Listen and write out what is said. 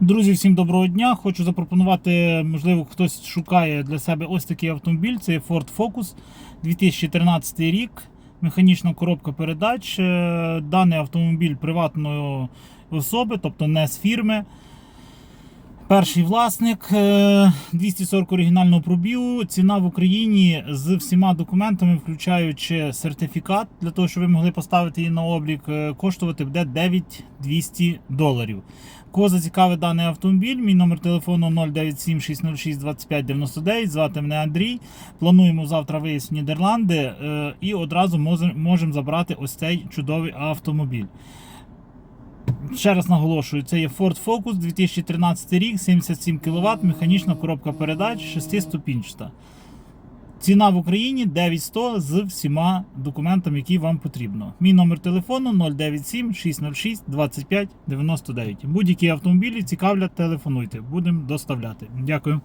Друзі, всім доброго дня. Хочу запропонувати, можливо, хтось шукає для себе ось такий автомобіль. Це Ford Focus 2013 рік. Механічна коробка передач. Е, Даний автомобіль приватної особи, тобто не з фірми. Перший власник е, 240 оригінального пробігу. Ціна в Україні з всіма документами, включаючи сертифікат, для того, щоб ви могли поставити її на облік, е, коштувати буде 9200 доларів. Кого зацікавить даний автомобіль, мій номер телефону 097 606 25 99. Звати мене Андрій. Плануємо завтра виїзд в Нідерланди е, і одразу можемо забрати ось цей чудовий автомобіль. Ще раз наголошую, це є Ford Focus 2013 рік, 77 кВт, механічна коробка передач, 6-ступінчата. Ціна в Україні 9100 з всіма документами, які вам потрібно. Мій номер телефону 097 606 25 99. Будь-які автомобілі цікавлять, телефонуйте. Будемо доставляти. Дякую.